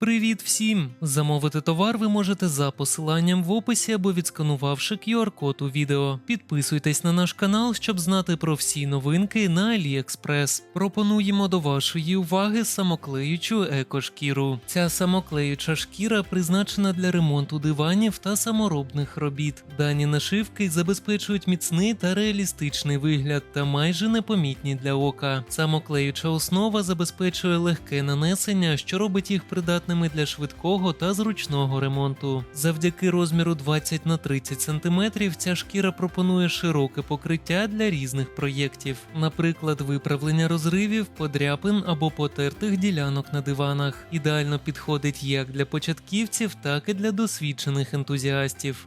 Привіт всім! Замовити товар ви можете за посиланням в описі або відсканувавши QR-код у відео. Підписуйтесь на наш канал, щоб знати про всі новинки на AliExpress. Пропонуємо до вашої уваги самоклеючу екошкіру. Ця самоклеюча шкіра призначена для ремонту диванів та саморобних робіт. Дані нашивки забезпечують міцний та реалістичний вигляд та майже непомітні для ока. Самоклеюча основа забезпечує легке нанесення, що робить їх придатними для швидкого та зручного ремонту. Завдяки розміру 20 на 30 см ця шкіра пропонує широке покриття для різних проєктів, наприклад, виправлення розривів, подряпин або потертих ділянок на диванах. Ідеально підходить як для початківців, так і для досвідчених ентузіастів.